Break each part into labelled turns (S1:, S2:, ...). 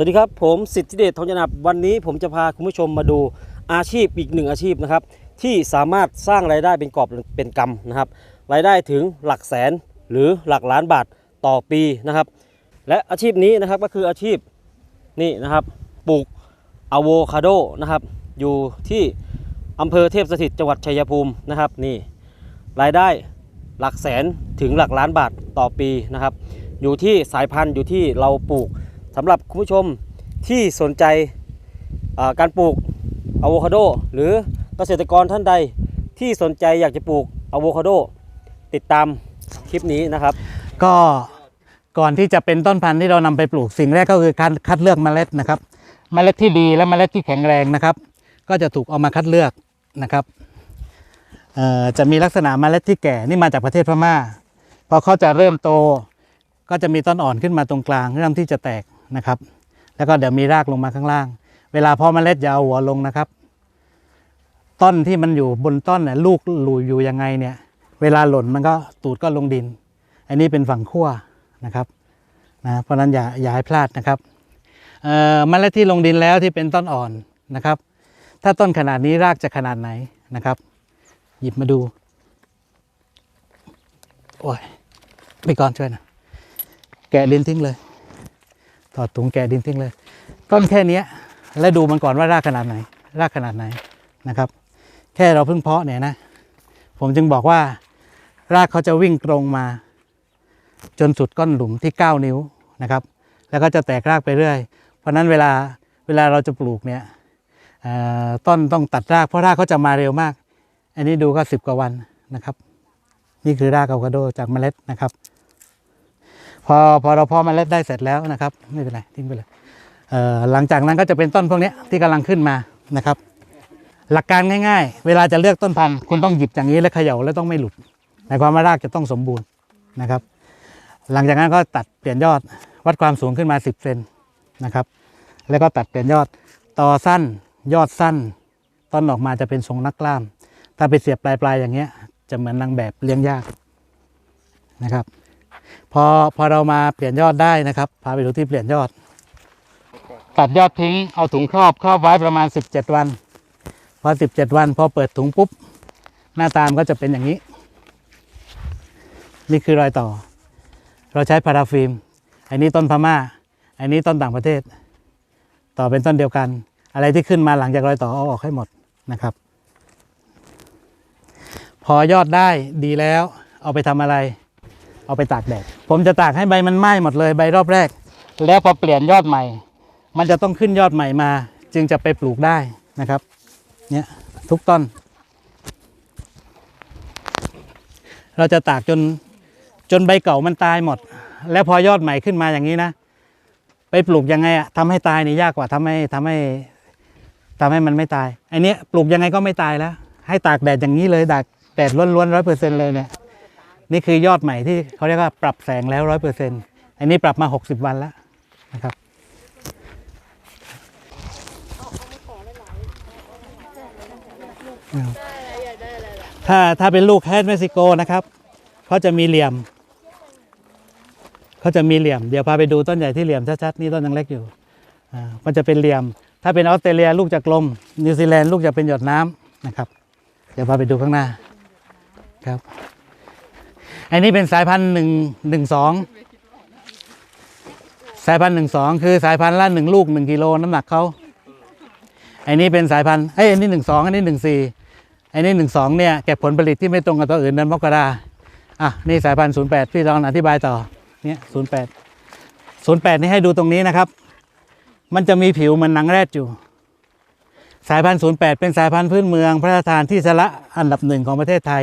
S1: วัสดีครับผมสิทธิเดชทองจนับวันนี้ผมจะพาคุณผู้ชมมาดูอาชีพอีกหนึ่งอาชีพนะครับที่สามารถสร้างรายได้เป็นกอบเป็นกำนะครับรายได้ถึงหลักแสนหรือหลักล้านบาทต่อปีนะครับ และอาชีพนี้นะครับก็คืออาชีพนี่นะครับปลูกอะโวคาโดนะครับอยู่ที่อำเภอเทพสถิตจังหวัดชัยภูมินะครับนี่รายได้หลักแสนถึงหลักล้านบาทต่อปีนะครับอยู่ที่สายพันธุ์อยู่ที่เราปลูก สำหรับคุณผู้ชมที่สนใจาการปลูกอะโวคาโดหรือเกษตรกรท่านใดที่สนใจอยากจะปลูกอะโวคาโดติดตามคลิปนี้นะครับ
S2: ก็ก่อนที่จะเป็นต้นพันธุ์ที่เรานำไปปลูกสิ่งแรกก็คือการคัดเลือกเมล็ดนะครับ เมล็ดที่ดีและเมล็ดที่แข็งแรงนะครับ ก็จะถูกเอามาคัดเลือกนะครับจะมีลักษณะเมล็ดที่แก่นี่มาจากประเทศพม่าพอเขาจะเริ่มโต ก็จะมีต้นอ่อนขึ้นมาตรงกลางเริ่มที่จะแตก นะครับ แล้วก็เดี๋ยวมีรากลงมาข้างล่าง เวลาพาะเมล็ดอยาวหัวลงนะครับ ต้นที่มันอยู่บนต้นเนี่ยลูกหลูอยู่ยังไงเนี่ย เวลาหล่นมันก็ตูดก็ลงดิน อันนี้เป็นฝั่งขั้วนะครับนะเพราะนั้นอย่าอย่าให้พลาดนะครับเอ่อเมล็ดที่ลงดินแล้วที่เป็นต้นอ่อนนะครับ ถ้าต้นขนาดนี้รากจะขนาดไหนนะครับ หยิบมาดูโอ้ยไปก่อนช่วยนะ แกะดินทิ้งเลย ถอดถุงแกะดินทิ้งเลย ต้นแค่นี้แล้วดูมันก่อนว่ารากขนาดไหน รากขนาดไหนนะครับ แค่เราเพิ่งเพาะเนี่ยนะ ผมจึงบอกว่า รากเขาจะวิ่งตรงมา จนสุดก้อนหลุมที่ 9 นิ้วนะครับ แล้วก็จะแตกรากไปเรื่อย เพราะนั้นเวลาเวลาเราจะปลูกเนี่ยต้นต้องตัดรากเพราะรากเขาจะมาเร็วมาก อันนี้ดูก็ 10 กว่าวันนะครับ นี่คือรากอะโวคาโดจากเมล็ดนะครับ พอพอเราเพาะเมล็ดได้เสร็จแล้วนะครับ ไม่เป็นไรทิ้งไปเลยเหลังจากนั้นก็จะเป็นต้นพวกนี้ที่กำลังขึ้นมานะครับ หลักการง่าย ๆ เวลาจะเลือกต้นพันธุ์คุณต้องหยิบอย่างนี้แล้วเขย่าแล้วต้องไม่หลุดหมายความว่ารากจะต้องสมบูรณ์นะครับ หลังจากนั้นก็ตัดเปลี่ยนยอดวัดความสูงขึ้นมา 10เซนนะครับ แล้วก็ตัดเปลี่ยนยอดต่อสั้นยอดสั้น ต้นออกมาจะเป็นทรงนักกล้าม ถ้าไปเสียบปลายๆอย่างเงี้ย จะเหมือนนางแบบเลี้ยงยากนะครับ พอพอเรามาเปลี่ยนยอดได้นะครับพาไปดูที่เปลี่ยนยอด ตัดยอดทิ้งเอาถุงครอบครอบไว้ประมาณ 17 วัน พอ 17 วันพอเปิดถุงปุ๊บ หน้าตามก็จะเป็นอย่างนี้ นี่คือรอยต่อ เราใช้พาราฟิล์มอันนี้ต้นพม่า อันนี้ต้นต่างประเทศ ต่อเป็นต้นเดียวกัน อะไรที่ขึ้นมาหลังจากรอยต่อเอาออกให้หมดนะครับ พอยอดได้ดีแล้ว เอาไปทำอะไร เอาไปตากแดดผมจะตากให้ใบมันไหม้หมดเลยใบรอบแรก แล้วพอเปลี่ยนยอดใหม่ มันจะต้องขึ้นยอดใหม่มา จึงจะไปปลูกได้นะครับเนี่ยทุกต้น เราจะตากจนจนใบเก่ามันตายหมด แล้วพอยอดใหม่ขึ้นมาอย่างนี้นะ ไปปลูกยังไงอะทำให้ตายนี่ยากกว่าทำให้ทำให้ทำให้มันไม่ตายไอันนี้ปลูกยังไงก็ไม่ตายแล้ว ให้ตากแดดอย่างนี้เลยตากแดดล้วนๆร้อยเปอร์เซ็นต์เลยเนี่ย นี่คือยอดใหม่ที่เขาเรียกว่าปรับแสงแล้วร้อยเปอร์เซ็นอันนี้ปรับมาหกสิบวันแล้วนะครับถ้าถ้าเป็นลูกแฮดเม็กซิโกนะครับเขาจะมีเหลี่ยมเขาจะมีเหลี่ยม เดี๋ยวพาไปดูต้นใหญ่ที่เหลี่ยมชัดๆนี่ต้นยังเล็กอยู่อ่ามันจะเป็นเหลี่ยม ถ้าเป็นออสเตรเลียลูกจะกลม นิวซีแลนด์ลูกจะเป็นหยดน้ำนะครับ เดี๋ยวพาไปดูข้างหน้าครับ อันนี้เป็นสายพันธุ์หนึ่งหนึ่งสองสายพันธุ์หนึ่งสองคือสายพันธุ์ละหนึ่งลูกหนึ่งกิโลน้ำหนักเขาอันนี้เป็นสายพันธุ์เอ้ยอันนี้หนึ่งสองอันนี้หนึ่งสี่อันนี้หนึ่งสองเนี่ยเก็บผลผลิตที่ไม่ตรงกับตัวอื่นเดือนมกราอะนี่สายพันธุ์ศูนย์แปดพี่ลองอธิบายต่อเนี่ยศูนย์แปดศูนย์แปดนี่ให้ดูตรงนี้นะครับ มันจะมีผิวเหมือนหนังแรดอยู่ สายพันธุ์ศูนย์แปดเป็นสายพันธุ์พื้นเมืองพระราชทานที่สละอันดับหนึ่งของประเทศไทย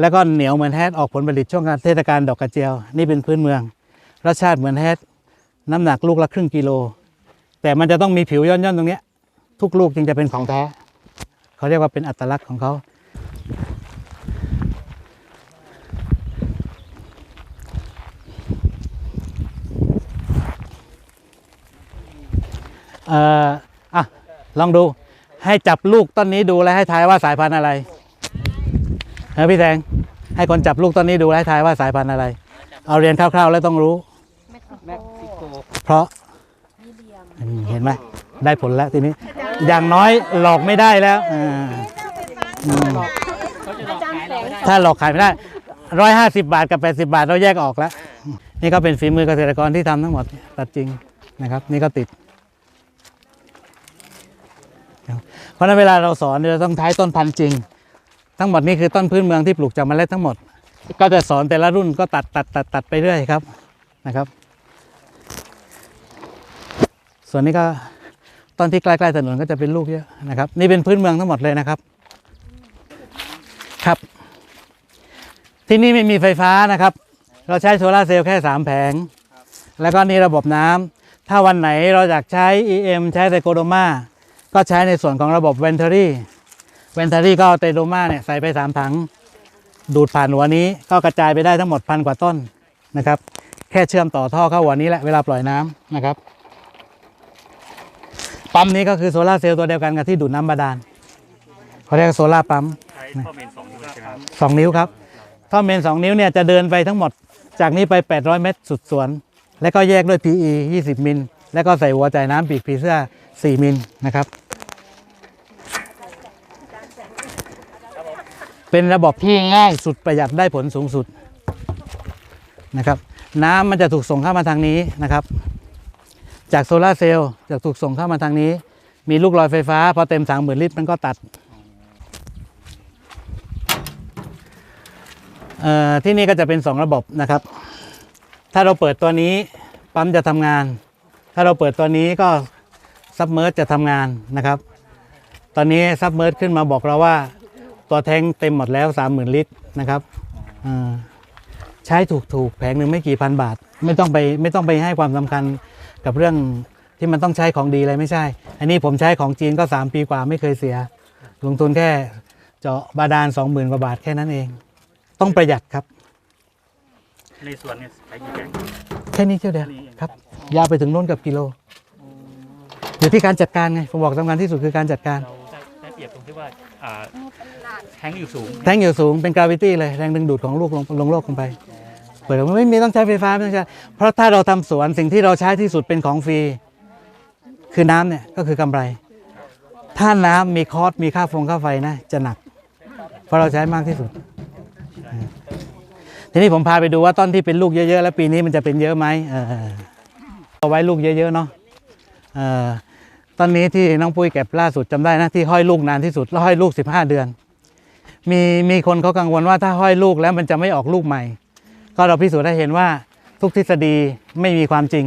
S2: แล้วก็เหนียวเหมือนแฮดออกผลผลิตช่วงการเทศกาลดอกกระเจียว นี่เป็นพื้นเมือง รสชาติเหมือนแฮดน้ำหนักลูกละครึ่งกิโล แต่มันจะต้องมีผิวย่อนๆตรงเนี้ย ทุกลูกจึงจะเป็นของแท้ เขาเรียกว่าเป็นอัตลักษณ์ของเขา เอ่ออะ ลองดู ให้จับลูกต้นนี้ดูแล้วให้ทายว่าสายพันธุ์อะไร เออพี่แดงให้คนจับลูกต้นนี้ดูแล้วให้ทายว่าสายพันธุ์อะไร เอาเรียนคร่าวๆแล้วต้องรู้
S1: เม็กซิโก
S2: เพราะห็นไหมได้ผลแล้วทีนี้ อย่างน้อยหลอกไม่ได้แล้วอ่าอืมถ้าหลอกขายไม่ได้ร้อยห้าสิบาทกับแปดสิบาทเราแยกออกแล้ว นี่ก็เป็นฝีมือเกษตรกรที่ทำทั้งหมดตัดจริงนะครับ นี่ก็ติด เพราะฉะนั้นเวลาเราสอนเนี่ยเราต้องใช้ต้นพันธุ์จริง ทั้งหมดนี่คือต้นพื้นเมืองที่ปลูกจากเมล็ดทั้งหมด ก็จะสอนแต่ละรุ่นก็ตัดตัดตัดตัดไปเรื่อยครับนะครับ ส่วนนี้ก็ต้นที่ใกล้ๆถนนก็จะเป็นลูกเยอะนะครับ นี่เป็นพื้นเมืองทั้งหมดเลยนะครับ ครับ ที่นี่ไม่มีไฟฟ้านะครับ เราใช้โซลาร์เซลล์แค่สามแผง แล้วก็นี่ระบบน้ำถ้าวันไหนเราอยากใช้ EM ใช้ไตโกโดมาก็ใช้ในส่วนของระบบเวนเทอรี่ เวนทอรี่ก็เอาไตโดมาเนี่ยใส่ไปสามถัง ดูดผ่านหัวนี้ก็กระจายไปได้ทั้งหมดพันกว่าต้นนะครับ แค่เชื่อมต่อท่อเข้าหัวนี้แหละเวลาปล่อยน้ำนะครับปั๊มนี้ก็คือโซลาเซลล์ตัวเดียวกันกับที่ดูดน้ำบาดาลเขาเรียกโซลาปั๊ม
S3: สองนิ้วครับ
S2: ท่อเมนสองนิ้วเนี่ยจะเดินไปทั้งหมดจากนี้ไป 800 เมตรสุดสวน แล้วก็แยกด้วย PE 20 มิล แล้วก็ใส่หัวจ่ายน้ำปีกผีเสื้อ 4 มิลนะครับ เป็นระบบที่ง่ายสุดประหยัดได้ผลสูงสุดนะครับ น้ำมันจะถูกส่งเข้ามาทางนี้นะครับ จากโซลาเซลล์จะถูกส่งเข้ามาทางนี้ มีลูกลอยไฟฟ้าพอเต็มถังหมื่นลิตรมันก็ตัดที่นี่ก็จะเป็น 2 ระบบนะครับ ถ้าเราเปิดตัวนี้ปั๊มจะทำงาน ถ้าเราเปิดตัวนี้ก็ซับเมอร์จะทำงานนะครับ ตอนนี้ซับเมอร์ขึ้นมาบอกเราว่า ตัวแทงเต็มหมดแล้ว30,000ลิตรนะครับอ่าใช้ถูกๆแผงหนึ่งไม่กี่พันบาท ไม่ต้องไปไม่ต้องไปให้ความสำคัญกับเรื่องที่มันต้องใช้ของดีอะไรไม่ใช่ อันนี้ผมใช้ของจีนก็ 3 ปีกว่าไม่เคยเสีย ลงทุนแค่เจาะบาดาล20,000กว่าบาทแค่นั้นเอง ต้องประหยัดครับ
S3: ในสวนเนี่ยใช้กี่แปลง
S2: แค่นี้เที่ยวเดียว
S3: แค่นี้เอง
S2: ครับ ยาวไปถึงโน้นกับกิโลอยู่ที่การจัดการไงผมบอกสำคัญที่สุดคือการจัดการ
S3: เราได้ได้เปรียบตรงที่ว่าอ่าแท งอยู่สูง
S2: แทงอยู่สูงเป็นกราวิตี้เลยแรงดึงดูดของลูกลงลงโลกลงไป เปิดไม่มีต้องใช้ไฟฟ้าไม่ต้องใช้เพราะถ้าเราทำสวนสิ่งที่เราใช้ที่สุดเป็นของฟรี คือน้ำเนี่ยก็คือกำไร ถ้าน้ำมีคอสมีค่าฟงค่าไฟนะจะหนัก เพราะเราใช้มากที่สุด ทีนี้ผมพาไปดูว่าต้นที่เป็นลูกเยอะๆ แล้วปีนี้มันจะเป็นเยอะไหมเออเอาไว้ลูกเยอะๆเนาะเออต้นนี้ที่น้องปุ้ยเก็บล่าสุดจำได้นะที่ห้อยลูกนานที่สุดแล้วห้อยลูก 15 เดือน มีมีคนเขากังวลว่าถ้าห้อยลูกแล้วมันจะไม่ออกลูกใหม่ ก็เราพิสูจน์ได้เห็นว่าทุกทฤษฎีไม่มีความจริง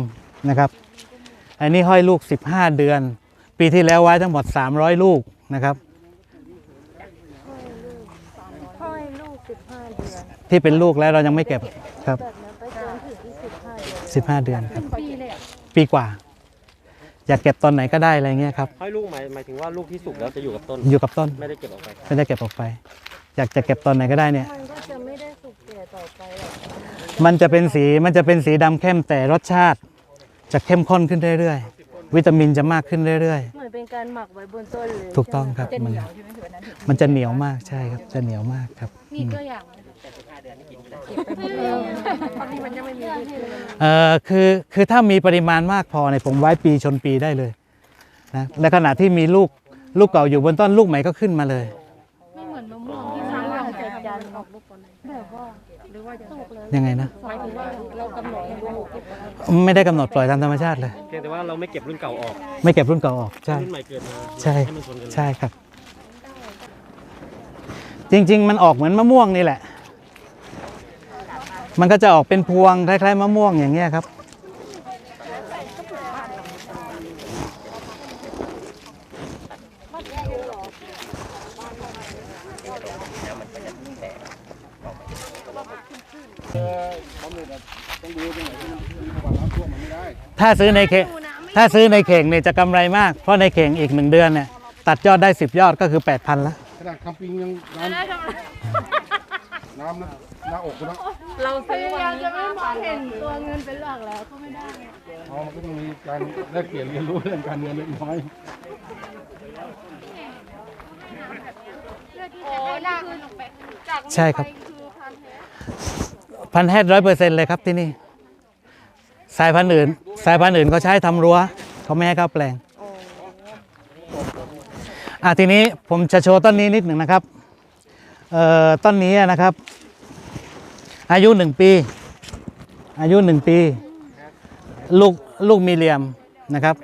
S2: นะครับ อันนี้ห้อยลูก 15 เดือน ปีที่แล้วไว้ทั้งหมด 300 ลูกนะครับ
S4: ห้อยลูกสิบห้าเดือน
S2: ที่เป็นลูกแล้วเรายังไม่เก็บครับ
S4: แบบนั้นไปจนถึงที่สิบห้าเดือน
S2: 15 เดือนครับ
S4: ปีเลยอะ
S2: ปีกว่า อยากเก็บตอนไหนก็ได้อะไรเงี้ยครับ
S1: ให้ลูกหมายหมายถึงว่าลูกที่สุกแล้วจะอยู่กับต้น
S2: อยู่กับต้น
S1: ไม่ได้เก็บออกไป
S2: ไม่ได้เก็บออกไป อยากจะเก็บตอนไหนก็ได้เนี่ย
S4: มันก็จะไม่ได้สุกแก่ต่อไปหรอก
S2: มันจะเป็นสีมันจะเป็นสีดำเข้มแต่รสชาติ จะเข้มข้นขึ้นเรื่อยๆ วิตามินจะมากขึ้นเรื่อย
S4: เหมือนเป็นการหมักไว้บนต้นเลย
S2: ๆ ถูกต้องครับ
S4: จะ
S2: มัน
S4: เหนียวใช่ไหมถือวันนั้นถึง
S2: มันจะเหนียวมากใช่ครับ จะเหนียวมากครับ
S4: มีตัวอย่างไหมบางทีมันยังไม่มีลูกเลย
S2: เอ่อคือคือถ้ามีปริมาณมากพอเนี่ยผมไว้ปีชนปีได้เลยนะและขณะที่มีลูกลูกเก่าอยู่บนต้นลูกใหม่ก็ขึ้นมาเลย
S4: ย
S2: ยังไงนะ
S4: หมายถึงว่าเรากำหนดให้ลูก
S2: ไม่ได้กำหนดปล่อยตามธรรมชาติเลย
S1: เพียงแต่ว่าเราไม่เก็บรุ่นเก่าออก
S2: ไม่เก็บรุ่นเก่าออกใช่
S1: รุ่นใหม่เกิดมา
S2: ใช่
S1: ให้มันชนกัน
S2: ใช่ครับ จริง ๆ มันออกเหมือนมะม่วงนี่แหละ มันก็จะออกเป็นพวงคล้ายๆมะม่วงอย่างเงี้ยครับ ถ้าซื้อในเข่งถ้าซื้อในเข่งเนี่ยจะกำไรมาก เพราะในเข่งอีกหนึ่งเดือนเนี่ยตัดยอดได้ 10 ยอดก็คือ 8,000ละ
S5: ขนาดคำปิงยังน้ำน้ำนะหน้าอกกูนะ
S4: เราพยายามจะไม่มองเห็นตัวเงินเป็นหลักแล้วก็ไม่ได้
S5: อ๋อมันก็ต้องมีการแลกเปลี่ยนเรียนรู้เรื่องการเงินเล็กน้อย
S2: ใช่ครับ พันแฮดร้อยเปอร์เซ็นต์เลยครับที่นี่ สายพันธุ์อื่น สายพันธุ์อื่นเขาใช้ทำรั้วเขาไม่ให้เข้าแปลงอะทีนี้ผมจะโชว์ต้นนี้นิดหนึ่งนะครับเอ่อต้นนี้นะครับ อายุหนึ่งปี อายุหนึ่งปี ลูกลูกมีเหลี่ยมนะครับ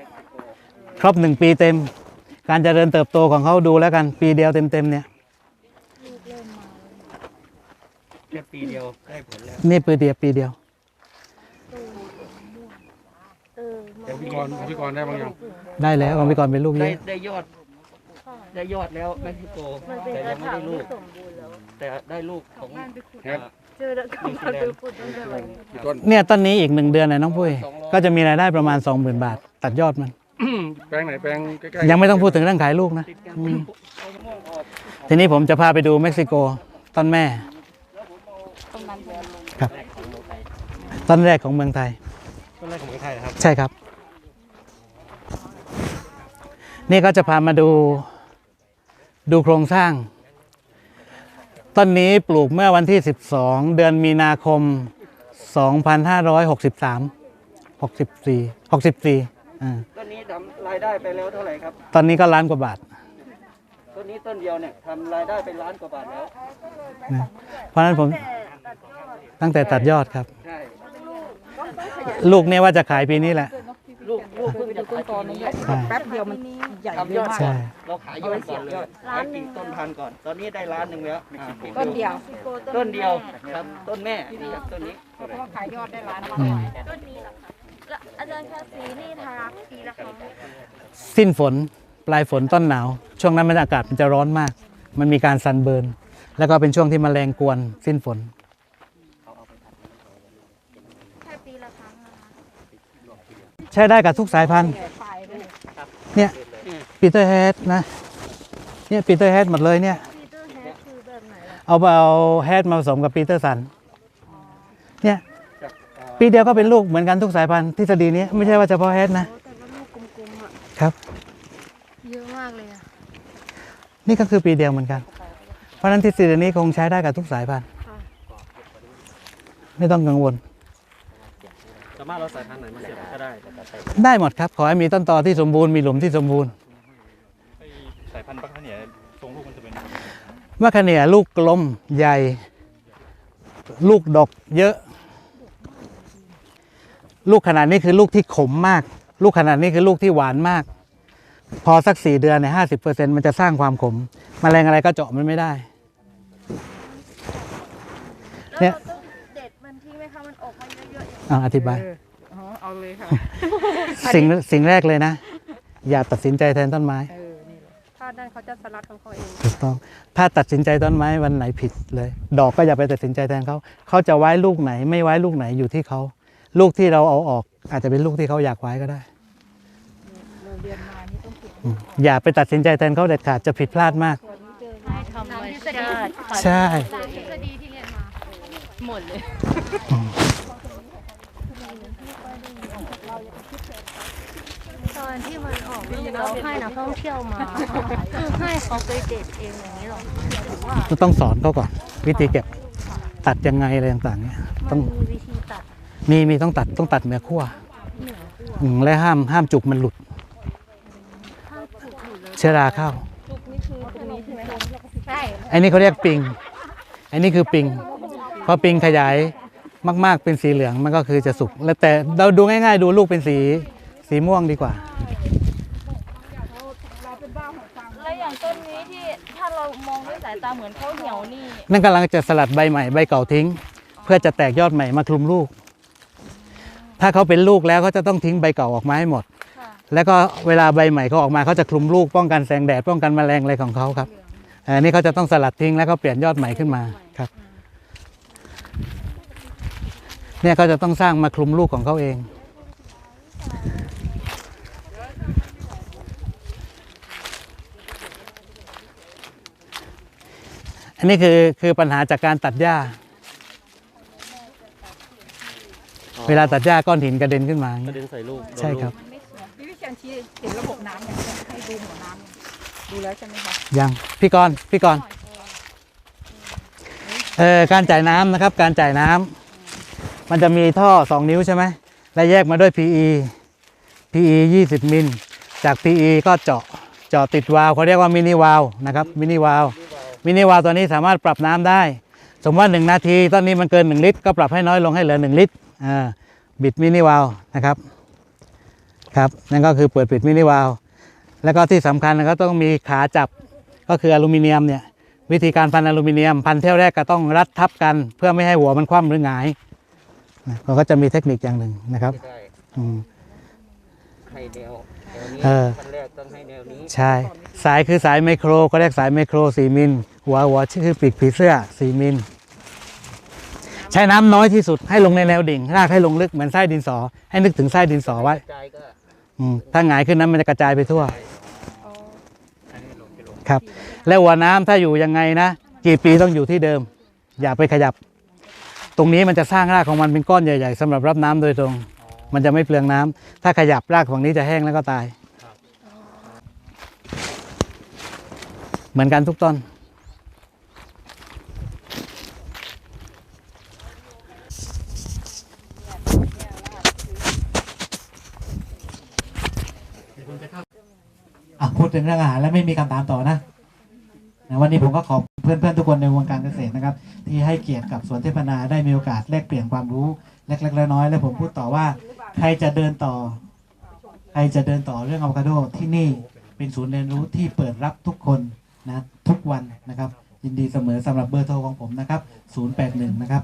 S2: ครบหนึ่งปีเต็ม การเจริญเติบโตของเขาดูแล้วกันปีเดียวเต็มๆเนี่ย
S1: แค่ปีเดียวได้ผลแล้ว
S2: นี่ปีเดียวปีเดียว
S5: เดี๋ยวพี่ กรณ์ของพี่กรณ์ได้บางอย่าง
S2: ได้แล้วของพี่กรณ์เป็นลูกเย
S1: ได้
S2: อะ
S1: ได้ยอด ได้ยอดแล้วเม็กซิโกแต่ยังไม่ได้ลูกแต่ได้ลูกของ
S5: ครับ
S4: เจอแล้วก็มาดูฝุ่นตั้งแต่วันนี้
S5: พี่ต้น
S2: เนี่ยต้นนี้อีกหนึ่งเดือนนะน้องปุ้ยก็จะมีรายได้ประมาณ 20,000 บาท ตัดยอดมัน
S5: แปลงไหนแปลงใกล้ๆ
S2: ยังไม่ต้องพูดถึงเรื่องขายลูกนะอืมทีนี้ผมจะพาไปดูเม็กซิโกต้นแม่ครับต้นแรกของเมืองไทย
S1: ต้นแรกของเมืองไทยครับ
S2: ใช่ครับ นี่ก็จะพามาดูดูโครงสร้าง ต้นนี้ปลูกเมื่อวันที่ 12 เดือนมีนาคม 2563 64 64อ่า
S1: ต้นนี้ทำรายได้ไปแล้วเท่าไหร่ครับ
S2: ตอนนี้ก็ล้านกว่าบาท
S1: ต้นนี้ต้นเดียวเนี่ยทำรายได้เป็นล้านกว่าบาทแล้ว
S2: นะเพราะฉะนั้นผมตั้งแต่ตัดยอดครับ
S1: ใช่
S2: ลูกเนี่ยว่าจะขายปีนี้แหละ
S1: ลูกลูกเพิ่งจะขายปีนี้
S2: ใช่
S6: แป๊บเดียวมันใหญ่
S1: ทำ
S6: เย
S1: ยอ
S6: อะ
S1: ด
S6: มาก
S2: ใช่
S1: ก่อนเราขายยอดก่อนเลยขายกิ่งต้นพันธุ์ก่อน ตอนนี้ได้ล้านหนึ่งแล้วอ่า
S6: ต้นเดียว
S1: ต้นเดียวครับต้นแม่นี่ครับต้นนี้
S6: เพราะว่าขายยอดได้ล้าน
S2: อืม
S4: ต้นนี้เหรอคะแล้วอาจารย์คะสีนี่ทาปีละครั้ง
S2: สิ้นฝนปลายฝนต้นหนาว ช่วงนั้นมันอากาศมันจะร้อนมาก มันมีการซันเบิร์นแล้วก็เป็นช่วงที่มแมลงกวนสิ้นฝน
S4: แค่ปีละครั้งนะคะ
S2: ใช้ได้กับทุกสายพันธุ์ เนี่ยปีเตอร์เฮดนะ เนี่ยปีเตอร์เฮดหมดเลยเนี่ย
S4: ปีเตอร์แฮดคือแบบไหนล่ะ
S2: เอาเอาเฮดมาผสมกับปีเตอร์สัน เนี่ยปีเดียวก็เป็นลูกเหมือนกันทุกสายพันธุ์ทฤษฎีนี้ไม่ใช่ว่าเฉพาะเฮดนะ
S4: โอ้แต่ว่าลูกกลมๆอะ
S2: ครับ
S4: เยอะมากเลยอะ
S2: นี่ก็คือปีเดียวเหมือนกัน เพราะฉะนั้นทฤษฎีนี้คงใช้ได้กับทุกสายพันธุ์
S4: ค่ะ
S2: ไม่ต้องกังวล
S1: สามารถเราสายพันธุ์ไหนมาเสียบก็ได้
S2: ได้หมดครับ ขอให้มีต้นตอที่สมบูรณ์มีหลุมที่สมบูรณ์
S3: ไอ้สายพันธุ์บัคคาเนียทรงลูกมันจะเป็น
S2: มะขามเนียลูกกลมใหญ่ ลูกดกเยอะ ลูกขนาดนี้คือลูกที่ขมมาก ลูกขนาดนี้คือลูกที่หวานมาก พอสักสี่เดือนเนี่ยห้าสิบเปอร์เซ็นมันจะสร้างความขมมแมลงอะไรก็เจาะมันไม่ได้
S4: แล้ว
S2: เนี่ย
S4: อะๆอย่าง
S2: อ่าอธิบาย
S6: เอออ๋อเอาเลยค่ะ
S2: สิ่งสิ่งแรกเลยนะ อย่าตัดสินใจแทนต้นไม้
S6: เออ นี่ถ้าด้านเขาจะสลัดของเขาเอง
S2: ถูกต้อง ถ้าตัดสินใจต้นไม้วันไหนผิดเลย ดอกก็อย่าไปตัดสินใจแทนเขาเขาจะไว้ลูกไหน ไม่ไว้ลูกไหนอยู่ที่เขาลูกที่เราเอาออก อาจจะเป็นลูกที่เขาอยากไว้ก็ได้
S6: โรงเรียนมานี่ต้องฝึก
S2: อืมอย่าไปตัดสินใจแทนเขาเด็ดขาดจะผิดพลาดมาก
S4: ให้ธรรมชาติ
S2: ใช่
S4: ตามทฤษฎีที่เรียนมาหมดเลย ตอนที่มันออกลูกเราให้นักท่องเที่ยวมาคือให้เขาไปเด็ดเองอย่างนี้หรอหรือว่า
S2: จะต้องสอนเขาก่อนวิธีเก็บตัดยังไงอะไรต่างๆเนี่ยต้
S4: มั
S2: อนง
S4: มีวิธีตัด
S2: มีมีต้องตัดต้องตัดเนื้อขั้วอืมและห้ามห้ามจุกมันหลุด
S4: ถ้าจุกอยู่เลย
S2: เชื้อราเข้า
S4: จุกนี่คือตรงนี้ใช่ไหมคะใช่
S2: ไอ้นี่เขาเรียกปิงไอ้นี่คือปิง พอปิงขยาย มากๆ เป็นสีเหลืองมันก็คือจะสุกแล้วแต่เราดูง่ายๆ ดูลูกเป็นสีสีม่วงดีกว่า
S4: แล้วอย่างต้นนี้ที่ถ้าเรามองด้วยสายตาเหมือนเขาเหี่ยวนี่
S2: นั่นกำลังจะสลัดใบใหม่ใบเก่าทิ้ง เพื่อจะแตกยอดใหม่มาคลุมลูก ถ้าเขาเป็นลูกแล้วเขาจะต้องทิ้งใบเก่าออกมาให้หมด
S4: ค่ะ
S2: แล้วก็เวลาใบใหม่เขาออกมาเขาจะคลุมลูกป้องกันแสงแดดป้องกันแมลงอะไรของเขาครับอันนี้เขาจะต้องสลัดทิ้งแล้วก็เปลี่ยนยอดใหม่ขึ้นมาครับ เนี่ยเขาจะต้องสร้างมาคลุมลูกของเขาเอง อันนี้คือคือปัญหาจากการตัดหญ้า เวลาตัดหญ้าก้อนหินกระเด็นขึ้นมาอย่าง
S1: กระ
S2: เงี้ย
S1: เด็นใส่ลูก
S2: ใช่ครับ
S6: พี่วิเชียนชี้เห็นระบบน้ำอย่างเงี้ยให้ดูหัวน้ำเนี่ยดูแล้วใช่ไหมคะ
S2: ยังพี่กรณ์พี่กรณ์เอ่อการจ่ายน้ำนะครับ การจ่ายน้ำ มันจะมีท่อ 2 นิ้วใช่ไหมและแยกมาด้วย PE PE 20 มิล จาก PE ก็เจาะเจาะติดวาล์วเขาเรียกว่ามินิวาล์วนะครับมินิวาล์วมินิวาล์วตัวนี้สามารถปรับน้ำได้ สมมติว่า 1 นาทีต้นนี้มันเกิน 1 ลิตร ก็ปรับให้น้อยลงให้เหลือ 1 ลิตรอ่าบิดมินิวาล์วนะครับครับนั่นก็คือเปิดปิดมินิวาล์วแล้วก็ที่สำคัญก็ต้องมีขาจับก็คืออลูมิเนียมเนี่ยวิธีการพันอลูมิเนียม พันเที่ยวแรกก็ต้องรัดทับกัน เพื่อไม่ให้หัวมันคว่ำหรือหงาย นะเราก็จะมีเทคนิคอย่างหนึ่งนะครับ
S1: ได้
S2: อืม
S1: ให้แนวแนวนี้
S2: เออ
S1: ขั้นแรกต้องให้แนวนี้
S2: ใช่ สายคือสายไมโครก็เรียกสายไมโคร4มิล หัวหัวชื่อปีกผีเสื้อ4มิล ใช้น้ำน้อยที่สุดให้ลงในแนวดิ่งรากให้ลงลึกเหมือนไส้ดินสอ ให้นึกถึงไส้ดินสอไว้
S1: ใจก็
S2: อืมถ้าหงายขึ้นนั้นมันจะกระจายไปทั่วครับ แล้วหัวน้ำถ้าอยู่ยังไงนะ กี่ปีต้องอยู่ที่เดิม อย่าไปขยับ ตรงนี้มันจะสร้างรากของมันเป็นก้อนใหญ่ ๆสำหรับรับน้ำโดยตรง มันจะไม่เปลืองน้ำถ้าขยับรากฝั่งนี้จะแห้งแล้วก็ตาย เหมือนกันทุกต้นอะพูดถึงเรื่องอาหารแล้วไม่มีคำถามต่อนะนะวันนี้ผมก็ขอบ เพื่อนๆทุกคนในวงการเกษตรนะครับ ที่ให้เกียรติกับสวนเทพนาได้มีโอกาสแลกเปลี่ยนความรู้เล็กๆน้อยๆและผมพูดต่อว่า ใครจะเดินต่อ ใครจะเดินต่อเรื่องอะโวคาโดที่นี่เป็นศูนย์เรียนรู้ที่เปิดรับทุกคนนะทุกวันนะครับ ยินดีเสมอสำหรับเบอร์โทรของผมนะครับ 081 นะครับ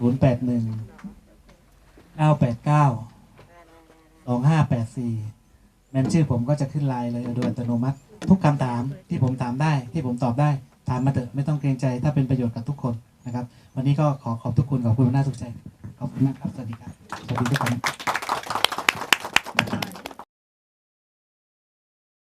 S2: 081 989 2584แมนชื่อผมก็จะขึ้นไลน์เลยโดยอัตโนมัติ ทุกคำถามที่ผมถามได้ที่ผมตอบได้ถามมาเถอะไม่ต้องเกรงใจถ้าเป็นประโยชน์กับทุกคนนะครับ วันนี้ก็ขอขอบทุกคุณขอบคุณหน้าสุขใจขอบคุณมากครับสวัสดีครับสวัสดีทุกคน